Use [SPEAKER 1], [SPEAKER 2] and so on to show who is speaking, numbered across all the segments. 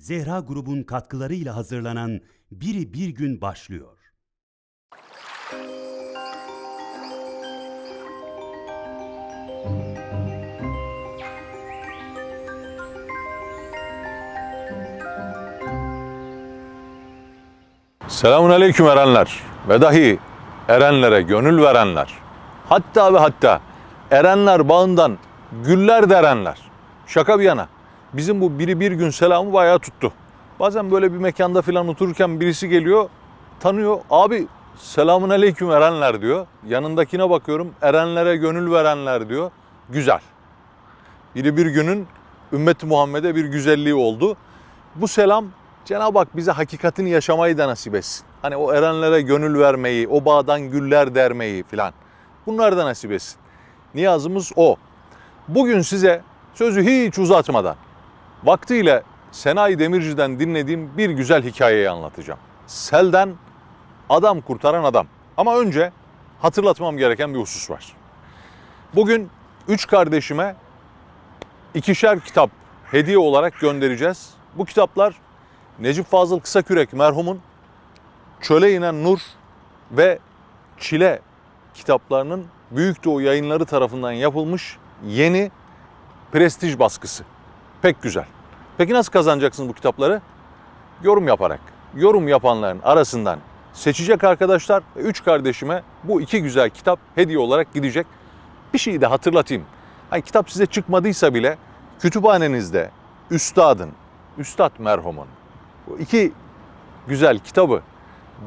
[SPEAKER 1] Zehra grubun katkılarıyla hazırlanan Biri Bir Gün başlıyor.
[SPEAKER 2] Selamun aleyküm erenler ve dahi erenlere gönül verenler. Hatta ve hatta erenler bağından güller derenler. Şaka bir yana. Bizim bu biri bir gün selamı bayağı tuttu. Bazen böyle bir mekanda falan otururken birisi geliyor, tanıyor. Abi selamun aleyküm erenler diyor. Yanındakine bakıyorum erenlere gönül verenler diyor. Güzel. Biri bir günün ümmeti Muhammed'e bir güzelliği oldu. Bu selam Cenab-ı Hak bize hakikatini yaşamayı da nasip etsin. Hani o erenlere gönül vermeyi, o bağdan güller dermeyi filan. Bunlar da nasip etsin. Niyazımız o. Bugün size sözü hiç uzatmadan vaktiyle Senayi Demirci'den dinlediğim bir güzel hikayeyi anlatacağım. Selden adam kurtaran adam. Ama önce hatırlatmam gereken bir husus var. Bugün üç kardeşime ikişer kitap hediye olarak göndereceğiz. Bu kitaplar Necip Fazıl Kısakürek merhumun Çöle inen Nur ve Çile kitaplarının Büyük Doğu yayınları tarafından yapılmış yeni prestij baskısı. Pek güzel. Peki nasıl kazanacaksınız bu kitapları? Yorum yaparak. Yorum yapanların arasından seçecek arkadaşlar ve üç kardeşime bu iki güzel kitap hediye olarak gidecek. Bir şeyi de hatırlatayım. Hani kitap size çıkmadıysa bile kütüphanenizde üstadın, üstad merhumun bu iki güzel kitabı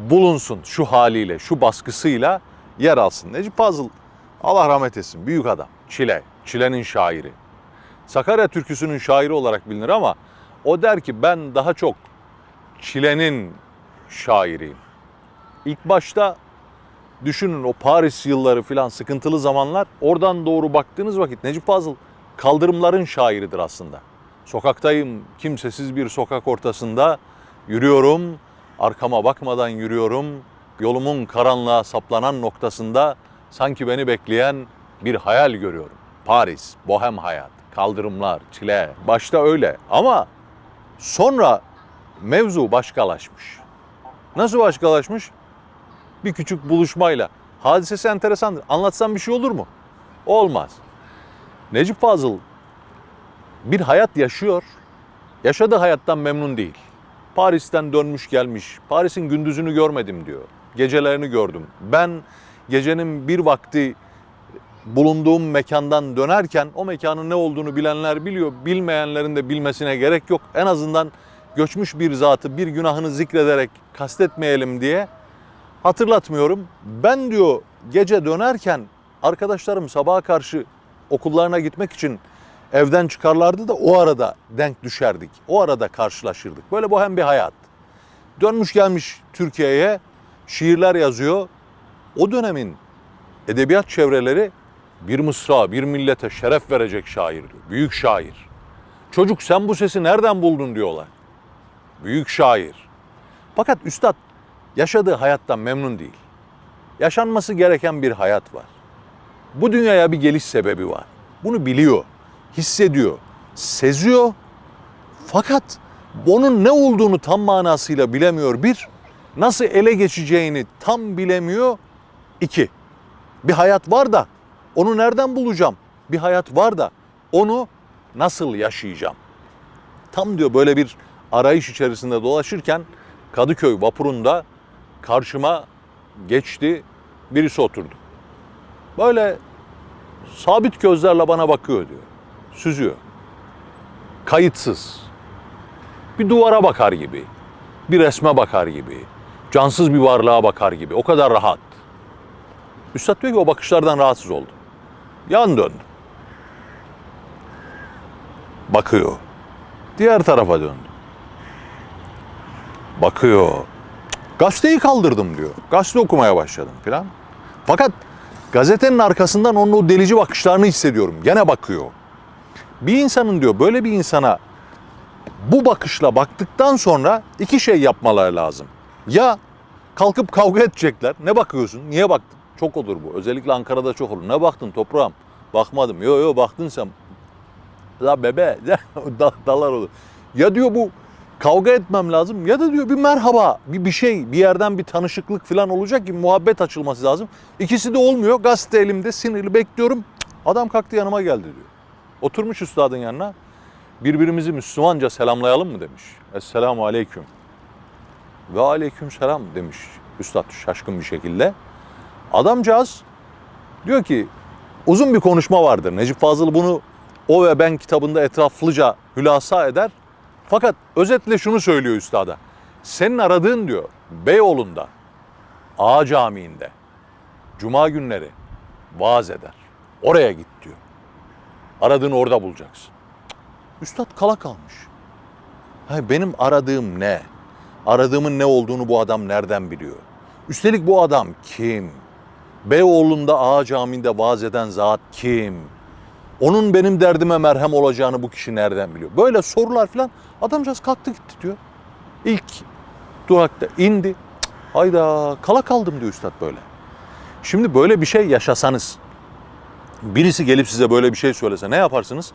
[SPEAKER 2] bulunsun şu haliyle, şu baskısıyla yer alsın. Necip Fazıl Allah rahmet etsin büyük adam. Çile, Çile'nin şairi. Sakarya türküsünün şairi olarak bilinir ama o der ki ben daha çok Çile'nin şairiyim. İlk başta düşünün o Paris yılları filan sıkıntılı zamanlar oradan doğru baktığınız vakit Necip Fazıl kaldırımların şairidir aslında. Sokaktayım kimsesiz bir sokak ortasında yürüyorum arkama bakmadan yürüyorum yolumun karanlığa saplanan noktasında sanki beni bekleyen bir hayal görüyorum. Paris, bohem hayat, kaldırımlar, çile başta öyle ama sonra mevzu başkalaşmış. Nasıl başkalaşmış? bir küçük buluşmayla. Hadisesi enteresandır. Anlatsam bir şey olur mu? Olmaz. Necip Fazıl bir hayat yaşıyor. Yaşadığı hayattan memnun değil. Paris'ten dönmüş gelmiş. Paris'in gündüzünü görmedim diyor. Gecelerini gördüm. Ben gecenin bir vakti bulunduğum mekandan dönerken o mekanın ne olduğunu bilenler biliyor. Bilmeyenlerin de bilmesine gerek yok. En azından göçmüş bir zatı bir günahını zikrederek kastetmeyelim diye hatırlatmıyorum. Ben diyor gece dönerken arkadaşlarım sabaha karşı okullarına gitmek için evden çıkarlardı da o arada denk düşerdik. O arada karşılaşırdık. Böyle bohem bir hayat. Dönmüş gelmiş Türkiye'ye şiirler yazıyor. O dönemin edebiyat çevreleri bir mısra, bir millete şeref verecek şair diyor. Büyük şair. Çocuk sen bu sesi nereden buldun diyorlar. Büyük şair. Fakat üstad yaşadığı hayattan memnun değil. Yaşanması gereken bir hayat var. Bu dünyaya bir geliş sebebi var. Bunu biliyor, hissediyor, seziyor. Fakat onun ne olduğunu tam manasıyla bilemiyor. Bir, nasıl ele geçeceğini tam bilemiyor. İki, bir hayat var da onu nereden bulacağım? Bir hayat var da onu nasıl yaşayacağım? Tam diyor böyle bir arayış içerisinde dolaşırken Kadıköy vapurunda karşıma geçti birisi oturdu. Böyle sabit gözlerle bana bakıyor diyor. Süzüyor. Kayıtsız. Bir duvara bakar gibi. Bir resme bakar gibi. Cansız bir varlığa bakar gibi. O kadar rahat. Üstad diyor ki o bakışlardan rahatsız oldu. Yan döndü. Bakıyor. Diğer tarafa döndü. Bakıyor. Gazeteyi kaldırdım diyor. Gazete okumaya başladım filan. Fakat gazetenin arkasından onun o delici bakışlarını hissediyorum. Gene bakıyor. Bir insanın diyor böyle bir insana bu bakışla baktıktan sonra iki şey yapmaları lazım. Ya kalkıp kavga edecekler. Ne bakıyorsun? Niye baktın? Çok olur bu. Özellikle Ankara'da çok olur. Ne baktın toprağım? Bakmadım. Yo yo baktın sen. La bebe. Da- Dalar olur. Ya diyor bu kavga etmem lazım ya da diyor bir merhaba, bir bir şey, bir yerden bir tanışıklık falan olacak ki muhabbet açılması lazım. İkisi de olmuyor. Gazete elimde sinirli bekliyorum. Adam kalktı yanıma geldi diyor. Oturmuş üstadın yanına. Birbirimizi Müslümanca selamlayalım mı demiş. Esselamu aleyküm. Ve aleyküm selam demiş üstad şaşkın bir şekilde. Adamcağız diyor ki uzun bir konuşma vardır. Necip Fazıl bunu o ve ben kitabında etraflıca hülasa eder. Fakat özetle şunu söylüyor üstada. Senin aradığın diyor Beyoğlu'nda, Ağa Camii'nde, Cuma günleri vaaz eder. Oraya git diyor. Aradığını orada bulacaksın. Üstad kala kalmış. Hayır, benim aradığım ne? Aradığımın ne olduğunu bu adam nereden biliyor? Üstelik bu adam kim? Beyoğlu'nda Ağa Camii'nde vaaz eden zat kim? Onun benim derdime merhem olacağını bu kişi nereden biliyor? Böyle sorular falan. Adamcağız kalktı gitti diyor. İlk durakta indi. Hayda kala kaldım diyor üstad böyle. Şimdi böyle bir şey yaşasanız, birisi gelip size böyle bir şey söylese ne yaparsınız?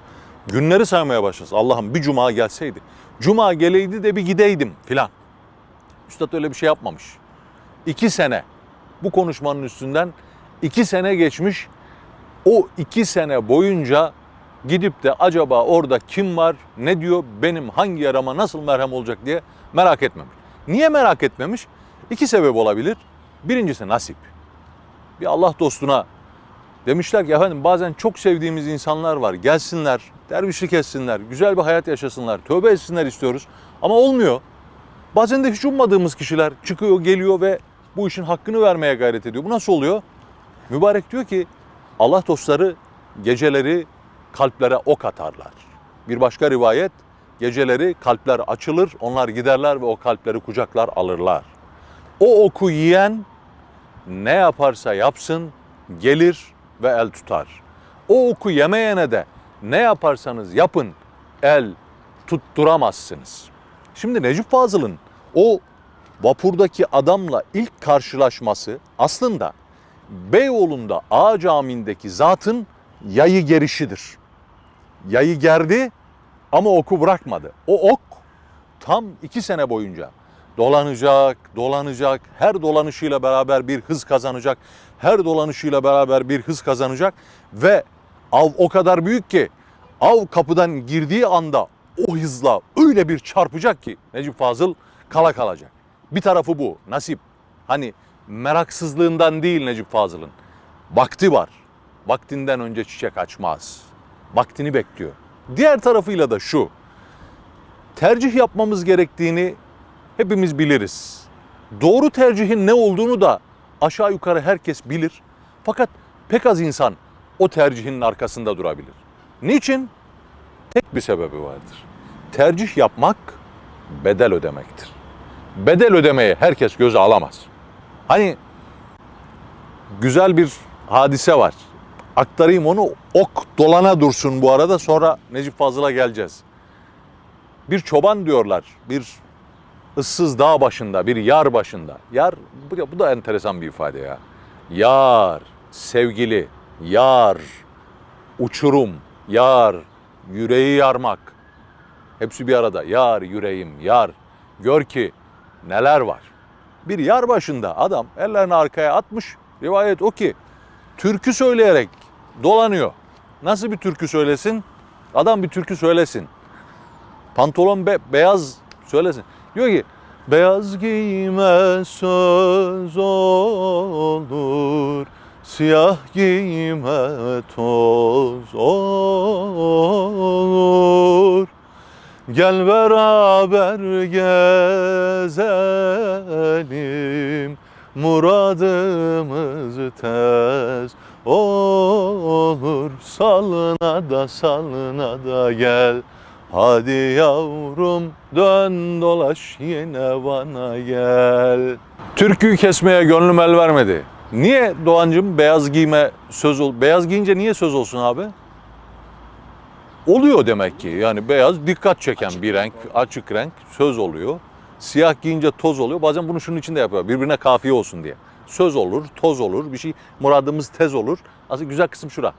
[SPEAKER 2] Günleri saymaya başlarsınız. Allah'ım bir cuma gelseydi. Cuma geleydi de bir gideydim filan. Üstad öyle bir şey yapmamış. İki sene bu konuşmanın üstünden iki sene geçmiş. O iki sene boyunca gidip de acaba orada kim var, ne diyor, benim hangi yarama nasıl merhem olacak diye merak etmemiş. Niye merak etmemiş? İki sebep olabilir. Birincisi nasip. Bir Allah dostuna demişler ki efendim bazen çok sevdiğimiz insanlar var. Gelsinler, dervişlik etsinler, güzel bir hayat yaşasınlar, tövbe etsinler istiyoruz. Ama olmuyor. Bazen de hiç ummadığımız kişiler çıkıyor, geliyor ve bu işin hakkını vermeye gayret ediyor. Bu nasıl oluyor? Mübarek diyor ki Allah dostları geceleri kalplere ok atarlar. Bir başka rivayet geceleri kalpler açılır, onlar giderler ve o kalpleri kucaklar alırlar. O oku yiyen ne yaparsa yapsın gelir ve el tutar. O oku yemeyene de ne yaparsanız yapın el tutturamazsınız. Şimdi Necip Fazıl'ın o vapurdaki adamla ilk karşılaşması aslında Beyoğlu'nda Ağa Camii'ndeki zatın yayı gerişidir. Yayı gerdi ama oku bırakmadı. O ok tam iki sene boyunca dolanacak, dolanacak, her dolanışıyla beraber bir hız kazanacak, her dolanışıyla beraber bir hız kazanacak ve av o kadar büyük ki av kapıdan girdiği anda o hızla öyle bir çarpacak ki Necip Fazıl kala kalacak. Bir tarafı bu, nasip. Hani meraksızlığından değil Necip Fazıl'ın. Vakti var. Vaktinden önce çiçek açmaz. Vaktini bekliyor. Diğer tarafıyla da şu. Tercih yapmamız gerektiğini hepimiz biliriz. Doğru tercihin ne olduğunu da aşağı yukarı herkes bilir. Fakat pek az insan o tercihin arkasında durabilir. Niçin? Tek bir sebebi vardır. Tercih yapmak bedel ödemektir. Bedel ödemeyi herkes göze alamaz. Hani güzel bir hadise var. Aktarayım onu ok dolana dursun bu arada sonra Necip Fazıl'a geleceğiz. Bir çoban diyorlar bir ıssız dağ başında bir yar başında. Yar bu da, bu da enteresan bir ifade ya. Yar, sevgili, yar, uçurum, yar, yüreği yarmak. Hepsi bir arada. Yar, yüreğim, yar. Gör ki neler var. Bir yar başında adam ellerini arkaya atmış. Rivayet o ki türkü söyleyerek dolanıyor. Nasıl bir türkü söylesin? Adam bir türkü söylesin. Pantolon be- beyaz söylesin. Diyor ki beyaz giyme söz olur. Siyah giyme toz olur. Gel beraber gezelim Muradımız tez olur Salına da salına da gel Hadi yavrum dön dolaş yine bana gel Türküyü kesmeye gönlüm el vermedi. Niye Doğancım beyaz giyme söz ol Beyaz giyince niye söz olsun abi? Oluyor demek ki. Yani beyaz dikkat çeken bir renk, açık renk söz oluyor. Siyah giyince toz oluyor. Bazen bunu şunun için de yapıyor. Birbirine kafiye olsun diye. Söz olur, toz olur, bir şey muradımız tez olur. Aslında güzel kısım şura.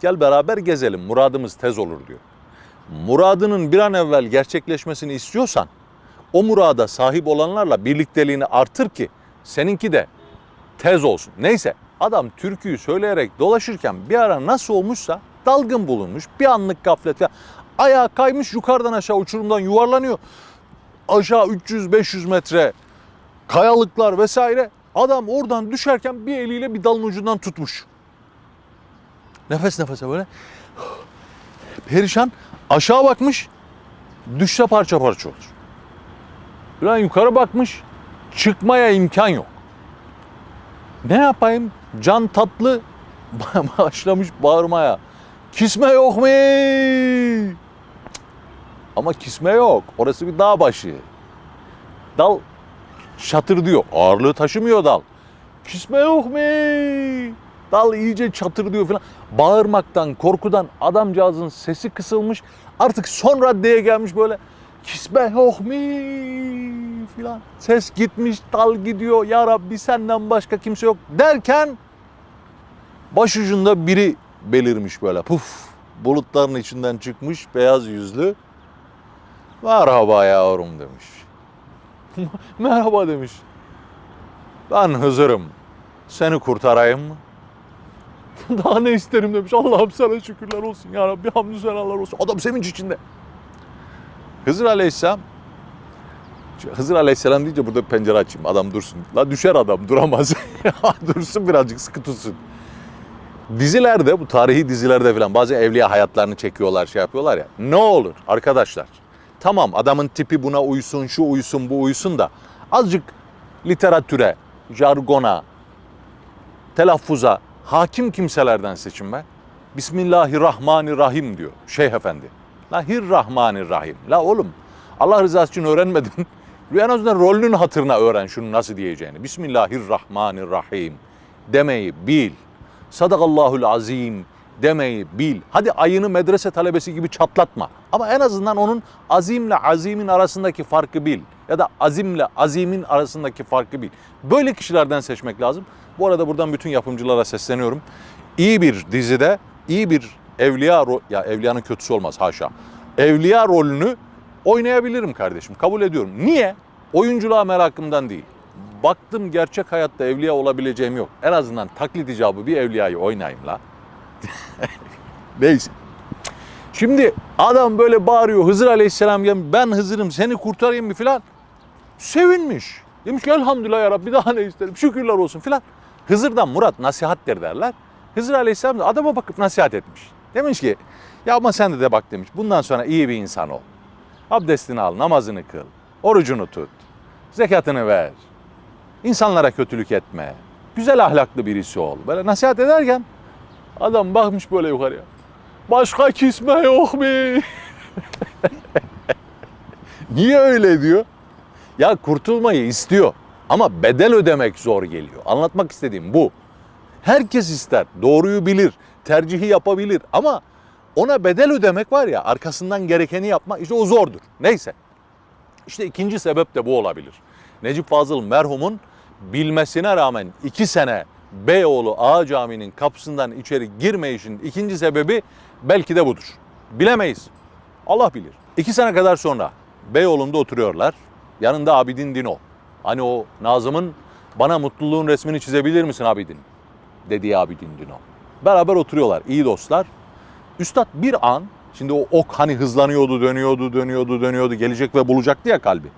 [SPEAKER 2] Gel beraber gezelim, muradımız tez olur diyor. Muradının bir an evvel gerçekleşmesini istiyorsan o murada sahip olanlarla birlikteliğini artır ki seninki de tez olsun. Neyse adam türküyü söyleyerek dolaşırken bir ara nasıl olmuşsa dalgın bulunmuş. Bir anlık gaflet falan. Ayağı kaymış yukarıdan aşağı uçurumdan yuvarlanıyor. Aşağı 300-500 metre kayalıklar vesaire. Adam oradan düşerken bir eliyle bir dalın ucundan tutmuş. Nefes nefese böyle. Perişan aşağı bakmış. Düşse parça parça olur. Ulan yukarı bakmış. Çıkmaya imkan yok. Ne yapayım? Can tatlı başlamış bağırmaya. Kisme yok mu? Ama kisme yok. Orası bir dağ başı. Dal şatır diyor. Ağırlığı taşımıyor dal. Kisme yok mu? Dal iyice çatır diyor falan. Bağırmaktan, korkudan adamcağızın sesi kısılmış. Artık son raddeye gelmiş böyle. Kisme yok mu? Filan. Ses gitmiş, dal gidiyor. Ya Rabbi senden başka kimse yok derken başucunda biri belirmiş böyle. Puf. Bulutların içinden çıkmış beyaz yüzlü. Merhaba yavrum demiş. Merhaba demiş. Ben Hızır'ım. Seni kurtarayım mı? Daha ne isterim demiş. Allah'ım sana şükürler olsun ya Rabbi. Hamdü senalar olsun. Adam sevinç içinde. Hızır Aleyhisselam Hızır Aleyhisselam deyince burada pencere açayım. Adam dursun. La düşer adam duramaz. dursun birazcık sıkı tutsun. Dizilerde bu tarihi dizilerde falan bazı evliya hayatlarını çekiyorlar şey yapıyorlar ya. Ne olur arkadaşlar. Tamam adamın tipi buna uysun şu uysun bu uysun da azıcık literatüre, jargona, telaffuza hakim kimselerden seçin be. Bismillahirrahmanirrahim diyor Şeyh Efendi. La Hirrahmanirrahim. La oğlum Allah rızası için öğrenmedin. En azından rolünün hatırına öğren şunu nasıl diyeceğini. Bismillahirrahmanirrahim demeyi bil. Sadakallahul azim demeyi bil. Hadi ayını medrese talebesi gibi çatlatma. Ama en azından onun azimle azimin arasındaki farkı bil. Ya da azimle azimin arasındaki farkı bil. Böyle kişilerden seçmek lazım. Bu arada buradan bütün yapımcılara sesleniyorum. İyi bir dizide, iyi bir evliya, ya evliyanın kötüsü olmaz haşa. Evliya rolünü oynayabilirim kardeşim. Kabul ediyorum. Niye? Oyunculuğa merakımdan değil. Baktım gerçek hayatta evliya olabileceğim yok. En azından taklit icabı bir evliyayı oynayayım la. Neyse. Şimdi adam böyle bağırıyor Hızır Aleyhisselam gel ben Hızır'ım seni kurtarayım mı filan. Sevinmiş. Demiş ki elhamdülillah ya Rabbi daha ne isterim şükürler olsun filan. Hızır'dan Murat nasihattir derler. Hızır Aleyhisselam da adama bakıp nasihat etmiş. Demiş ki ya ama sen de de bak demiş bundan sonra iyi bir insan ol. Abdestini al, namazını kıl, orucunu tut, zekatını ver. İnsanlara kötülük etme. Güzel ahlaklı birisi ol. Böyle nasihat ederken adam bakmış böyle yukarıya. Başka kisme yok mu? Niye öyle diyor? Ya kurtulmayı istiyor ama bedel ödemek zor geliyor. Anlatmak istediğim bu. Herkes ister, doğruyu bilir, tercihi yapabilir ama ona bedel ödemek var ya arkasından gerekeni yapmak işte o zordur. Neyse. İşte ikinci sebep de bu olabilir. Necip Fazıl merhumun bilmesine rağmen iki sene Beyoğlu Ağa Camii'nin kapısından içeri girmeyişinin ikinci sebebi belki de budur. Bilemeyiz. Allah bilir. İki sene kadar sonra Beyoğlu'nda oturuyorlar. Yanında Abidin Dino. Hani o Nazım'ın bana mutluluğun resmini çizebilir misin Abidin? Dediği Abidin Dino. Beraber oturuyorlar. iyi dostlar. Üstad bir an, şimdi o ok hani hızlanıyordu, dönüyordu, dönüyordu, dönüyordu, gelecek ve bulacaktı ya kalbi.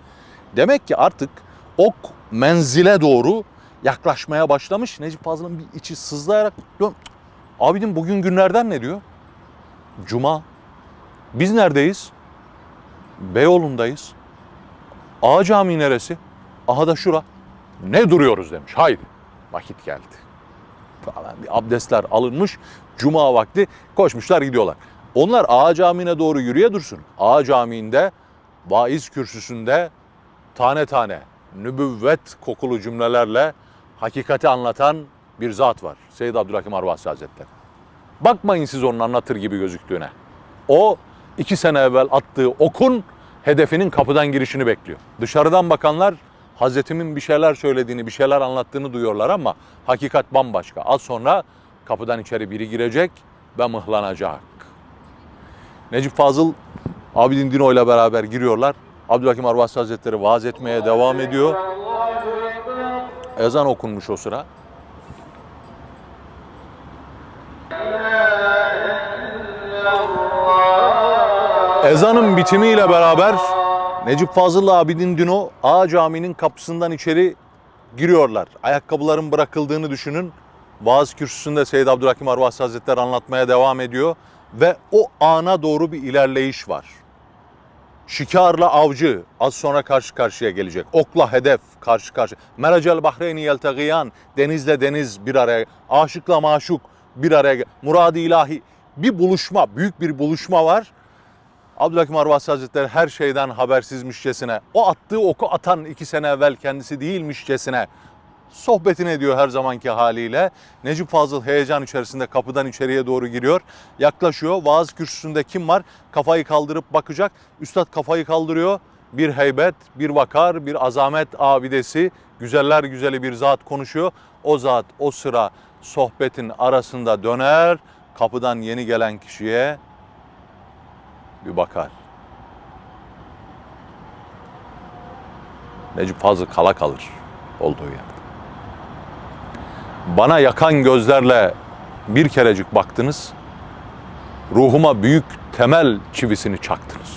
[SPEAKER 2] Demek ki artık ok menzile doğru yaklaşmaya başlamış. Necip Fazıl'ın bir içi sızlayarak dön. Abidin bugün günlerden ne diyor? Cuma. Biz neredeyiz? Beyoğlu'ndayız. Ağa Camii neresi? Aha da şura. Ne duruyoruz demiş. Haydi. Vakit geldi. Falan bir abdestler alınmış. Cuma vakti koşmuşlar gidiyorlar. Onlar Ağa Camii'ne doğru yürüye dursun. Ağa Camii'nde vaiz kürsüsünde tane tane nübüvvet kokulu cümlelerle hakikati anlatan bir zat var. Seyyid Abdülhakim Arvasi Hazretleri. Bakmayın siz onun anlatır gibi gözüktüğüne. O iki sene evvel attığı okun hedefinin kapıdan girişini bekliyor. Dışarıdan bakanlar Hazretimin bir şeyler söylediğini, bir şeyler anlattığını duyuyorlar ama hakikat bambaşka. Az sonra kapıdan içeri biri girecek ve mıhlanacak. Necip Fazıl Abidin Dino ile beraber giriyorlar. Abdülhakim Arvasi Hazretleri vaaz etmeye devam ediyor. Ezan okunmuş o sıra. Ezanın bitimiyle beraber Necip Fazıl Abidin Dino Ağa Camii'nin kapısından içeri giriyorlar. Ayakkabıların bırakıldığını düşünün. Vaaz kürsüsünde Seyyid Abdülhakim Arvasi Hazretleri anlatmaya devam ediyor ve o ana doğru bir ilerleyiş var. Şikarla avcı az sonra karşı karşıya gelecek. Okla hedef karşı karşı. Meracel Bahreyni yeltegiyan denizle deniz bir araya. Aşıkla maşuk bir araya. Murad-ı ilahi bir buluşma, büyük bir buluşma var. Abdülhakim Arvasi Hazretleri her şeyden habersizmişçesine, o attığı oku atan iki sene evvel kendisi değilmişçesine sohbetini ediyor her zamanki haliyle. Necip Fazıl heyecan içerisinde kapıdan içeriye doğru giriyor. Yaklaşıyor. Vaaz kürsüsünde kim var? Kafayı kaldırıp bakacak. Üstad kafayı kaldırıyor. Bir heybet, bir vakar, bir azamet abidesi, güzeller güzeli bir zat konuşuyor. O zat o sıra sohbetin arasında döner, kapıdan yeni gelen kişiye bir bakar. Necip Fazıl kala kalır olduğu yerde. Bana yakan gözlerle bir kerecik baktınız, ruhuma büyük temel çivisini çaktınız.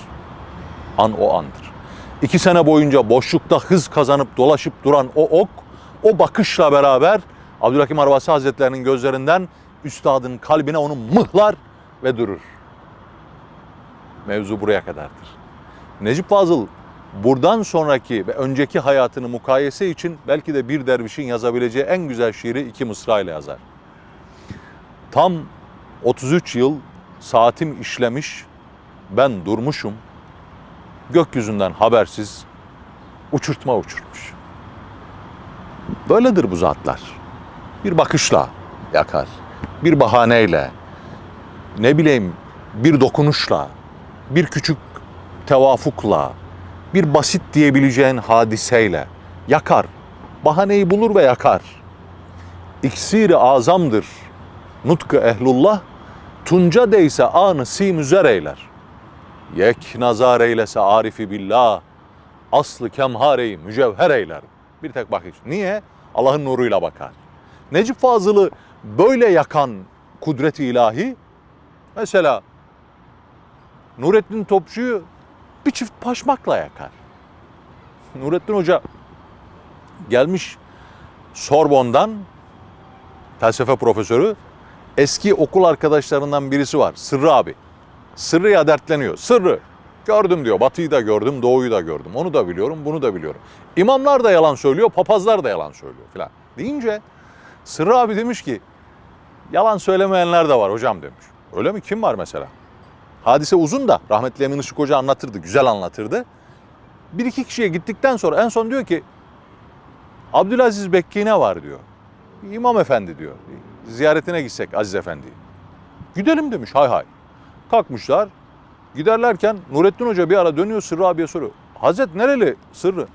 [SPEAKER 2] An o andır. İki sene boyunca boşlukta hız kazanıp dolaşıp duran o ok, o bakışla beraber Abdülhakim Arvasi Hazretlerinin gözlerinden üstadın kalbine onu mıhlar ve durur. Mevzu buraya kadardır. Necip Fazıl buradan sonraki ve önceki hayatını mukayese için belki de bir dervişin yazabileceği en güzel şiiri iki mısra ile yazar. Tam 33 yıl saatim işlemiş, ben durmuşum, gökyüzünden habersiz uçurtma uçurmuş. Böyledir bu zatlar. Bir bakışla yakar, bir bahaneyle, ne bileyim bir dokunuşla, bir küçük tevafukla, bir basit diyebileceğin hadiseyle yakar. Bahaneyi bulur ve yakar. İksiri azamdır. Nutkı ehlullah, tunca değse anı simüzer eyler. Yek nazar eylese arifi billah, aslı kemhareyi mücevher eyler. Bir tek bakış. Niye? Allah'ın nuruyla bakar. Necip Fazıl'ı böyle yakan kudret-i ilahi, mesela Nurettin Topçu'yu bir çift paşmakla yakar. Nurettin Hoca gelmiş Sorbon'dan felsefe profesörü eski okul arkadaşlarından birisi var. Sırrı abi. Sırrı'ya dertleniyor. Sırrı. Gördüm diyor. Batıyı da gördüm, doğuyu da gördüm. Onu da biliyorum, bunu da biliyorum. İmamlar da yalan söylüyor, papazlar da yalan söylüyor filan. Deyince Sırrı abi demiş ki yalan söylemeyenler de var hocam demiş. Öyle mi? Kim var mesela? Hadise uzun da rahmetli Emin Işık Hoca anlatırdı, güzel anlatırdı. Bir iki kişiye gittikten sonra en son diyor ki Abdülaziz Bekki'ne var diyor. İmam efendi diyor. Ziyaretine gitsek Aziz Efendi'yi. Gidelim demiş hay hay. Kalkmışlar. Giderlerken Nurettin Hoca bir ara dönüyor Sırrı abiye soruyor. Hazret nereli Sırrı?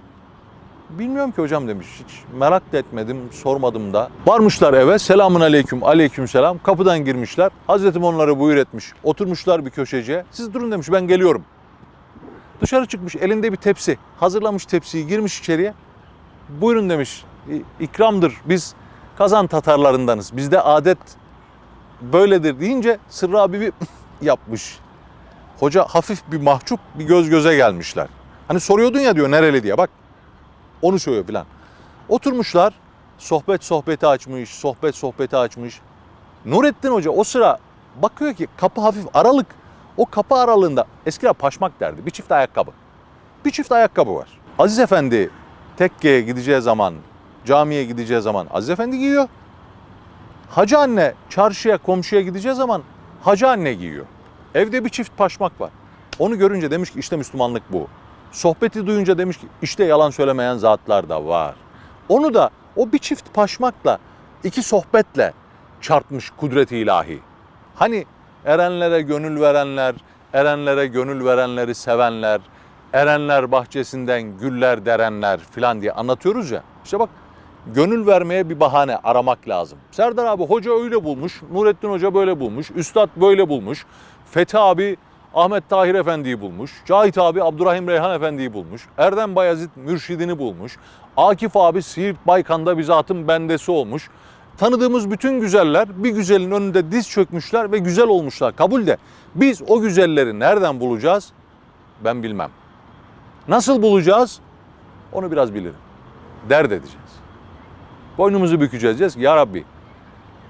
[SPEAKER 2] Bilmiyorum ki hocam demiş. Hiç merak da etmedim, sormadım da. Varmışlar eve. Selamun aleyküm, aleyküm selam. Kapıdan girmişler. Hazretim onları buyur etmiş. Oturmuşlar bir köşeciye. Siz durun demiş ben geliyorum. Dışarı çıkmış elinde bir tepsi. Hazırlamış tepsiyi girmiş içeriye. Buyurun demiş. "İ- ikramdır. Biz kazan Tatarlarındanız. Bizde adet böyledir deyince Sırrı abi bir yapmış. Hoca hafif bir mahcup bir göz göze gelmişler. Hani soruyordun ya diyor nereli diye bak onu söylüyor filan. Oturmuşlar sohbet sohbeti açmış, sohbet sohbeti açmış. Nurettin Hoca o sıra bakıyor ki kapı hafif aralık. O kapı aralığında eskiler paşmak derdi. Bir çift ayakkabı. Bir çift ayakkabı var. Aziz Efendi tekkeye gideceği zaman, camiye gideceği zaman Aziz Efendi giyiyor. Hacı anne çarşıya, komşuya gideceği zaman hacı anne giyiyor. Evde bir çift paşmak var. Onu görünce demiş ki işte Müslümanlık bu. Sohbeti duyunca demiş ki işte yalan söylemeyen zatlar da var. Onu da o bir çift paşmakla, iki sohbetle çarpmış kudret-i ilahi. Hani erenlere gönül verenler, erenlere gönül verenleri sevenler, erenler bahçesinden güller derenler filan diye anlatıyoruz ya. İşte bak gönül vermeye bir bahane aramak lazım. Serdar abi hoca öyle bulmuş, Nurettin Hoca böyle bulmuş, Üstad böyle bulmuş, Fethi abi Ahmet Tahir Efendi'yi bulmuş. Cahit abi Abdurrahim Reyhan Efendi'yi bulmuş. Erdem Bayezid Mürşidini bulmuş. Akif abi Siirt Baykan'da bizatın bendesi olmuş. Tanıdığımız bütün güzeller bir güzelin önünde diz çökmüşler ve güzel olmuşlar. Kabul de. Biz o güzelleri nereden bulacağız? Ben bilmem. Nasıl bulacağız? Onu biraz bilirim. Dert edeceğiz. Boynumuzu bükeceğiz. Ya Rabbi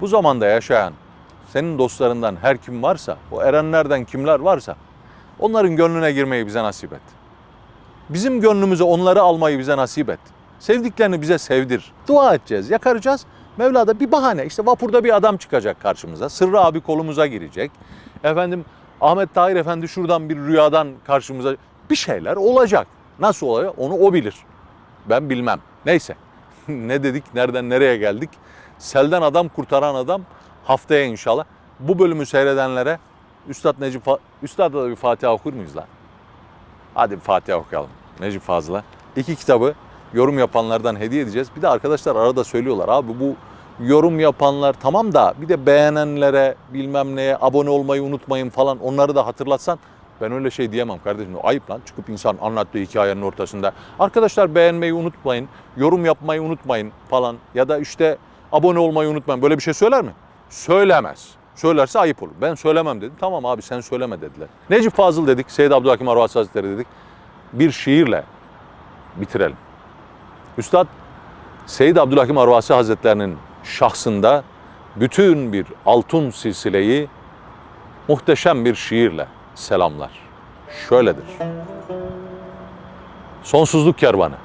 [SPEAKER 2] bu zamanda yaşayan senin dostlarından her kim varsa, o erenlerden kimler varsa onların gönlüne girmeyi bize nasip et. Bizim gönlümüze onları almayı bize nasip et. Sevdiklerini bize sevdir. Dua edeceğiz, yakaracağız. Mevla da bir bahane. İşte vapurda bir adam çıkacak karşımıza. Sırrı abi kolumuza girecek. Efendim Ahmet Tahir Efendi şuradan bir rüyadan karşımıza bir şeyler olacak. Nasıl olacak onu o bilir. Ben bilmem. Neyse. ne dedik, nereden nereye geldik? Selden adam kurtaran adam haftaya inşallah. Bu bölümü seyredenlere Üstad Necip Fa- Üstad'a da bir Fatiha okur muyuz lan? Hadi bir Fatiha okuyalım. Necip Fazıl'a. İki kitabı yorum yapanlardan hediye edeceğiz. Bir de arkadaşlar arada söylüyorlar abi bu yorum yapanlar tamam da bir de beğenenlere bilmem neye abone olmayı unutmayın falan onları da hatırlatsan ben öyle şey diyemem kardeşim. Ayıp lan çıkıp insan anlattığı hikayenin ortasında. Arkadaşlar beğenmeyi unutmayın, yorum yapmayı unutmayın falan ya da işte abone olmayı unutmayın. Böyle bir şey söyler mi? Söylemez. Söylerse ayıp olur. Ben söylemem dedim. Tamam abi sen söyleme dediler. Necip Fazıl dedik, Seyyid Abdülhakim Arvasi Hazretleri dedik. Bir şiirle bitirelim. Üstad Seyyid Abdülhakim Arvasi Hazretlerinin şahsında bütün bir altın silsileyi muhteşem bir şiirle selamlar. Şöyledir. Sonsuzluk kervanı.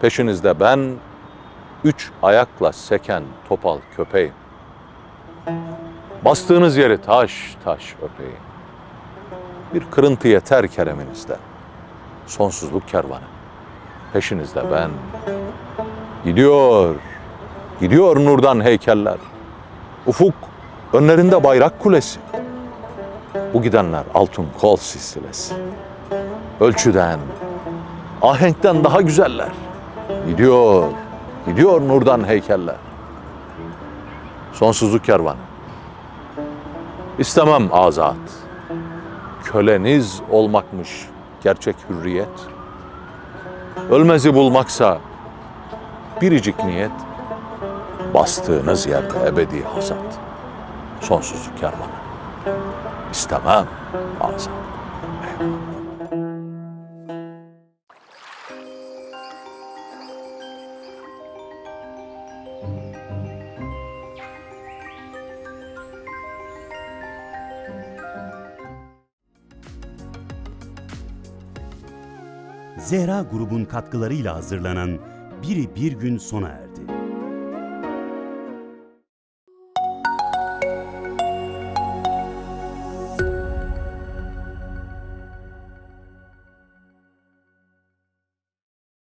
[SPEAKER 2] Peşinizde ben üç ayakla seken topal köpeğim. Bastığınız yeri taş taş öpeyim. Bir kırıntı yeter kereminizde. Sonsuzluk kervanı. Peşinizde ben. Gidiyor, gidiyor nurdan heykeller. Ufuk, önlerinde bayrak kulesi. Bu gidenler altın kol silsilesi. Ölçüden, ahenkten daha güzeller. Gidiyor, gidiyor nurdan heykeller. Sonsuzluk kervanı. İstemem azat. Köleniz olmakmış gerçek hürriyet. Ölmezi bulmaksa biricik niyet. Bastığınız yerde ebedi hasat. Sonsuzluk kervanı. İstemem azat.
[SPEAKER 1] Zehra grubun katkılarıyla hazırlanan Biri Bir Gün sona erdi.